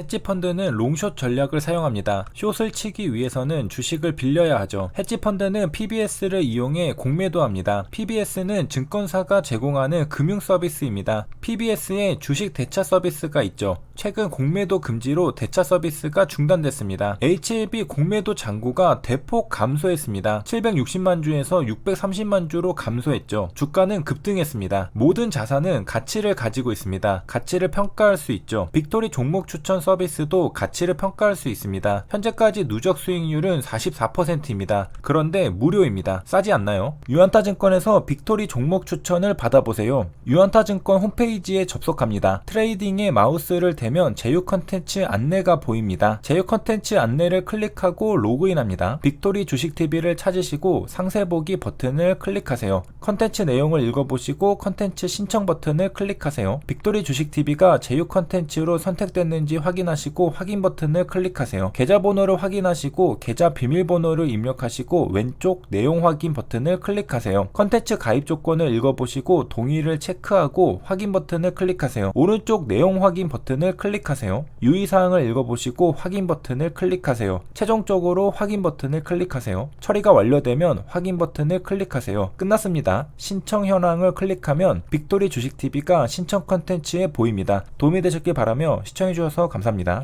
헤지펀드는 롱숏 전략을 사용합니다. 숏을 치기 위해서는 주식을 빌려야 하죠. 헤지펀드는 PBS를 이용해 공매도합니다. PBS는 증권사가 제공하는 금융 서비스입니다. PBS에 주식 대차 서비스가 있죠. 최근 공매도 금지로 대차 서비스가 중단됐습니다. HLB 공매도 잔고가 대폭 감소했습니다. 760만 주에서 630만 주로 감소했죠. 주가는 급등했습니다. 모든 자산은 가치를 가지고 있습니다. 가치를 평가할 수 있죠. 빅토리 종목 추천 서비스도 가치를 평가할 수 있습니다. 현재까지 누적 수익률은 44%입니다. 그런데 무료입니다. 싸지 않나요? 유한타증권에서 빅토리 종목 추천을 받아보세요. 유한타증권 홈페이지에 접속합니다. 트레이딩에 마우스를 대면 제휴 컨텐츠 안내가 보입니다. 제휴 컨텐츠 안내를 클릭하고 로그인합니다. 빅토리 주식TV를 찾으시고 상세 보기 버튼을 클릭하세요. 컨텐츠 내용을 읽어보시고 컨텐츠 신청 버튼을 클릭하세요. 빅토리 주식TV가 제휴 컨텐츠로 선택됐는지 확인하시고 확인 버튼을 클릭하세요. 계좌번호를 확인하시고 계좌 비밀번호를 입력하시고 왼쪽 내용 확인 버튼을 클릭하세요. 컨텐츠 가입 조건을 읽어보시고 동의를 체크하고 확인 버튼을 클릭하세요. 오른쪽 내용 확인 버튼을 클릭하세요. 유의사항을 읽어보시고 확인 버튼을 클릭하세요. 최종적으로 확인 버튼을 클릭하세요. 처리가 완료되면 확인 버튼을 클릭하세요. 끝났습니다. 신청 현황을 클릭하면 빅토리 주식TV가 신청 컨텐츠에 보입니다. 도움이 되셨길 바라며 시청해주셔서 감사합니다.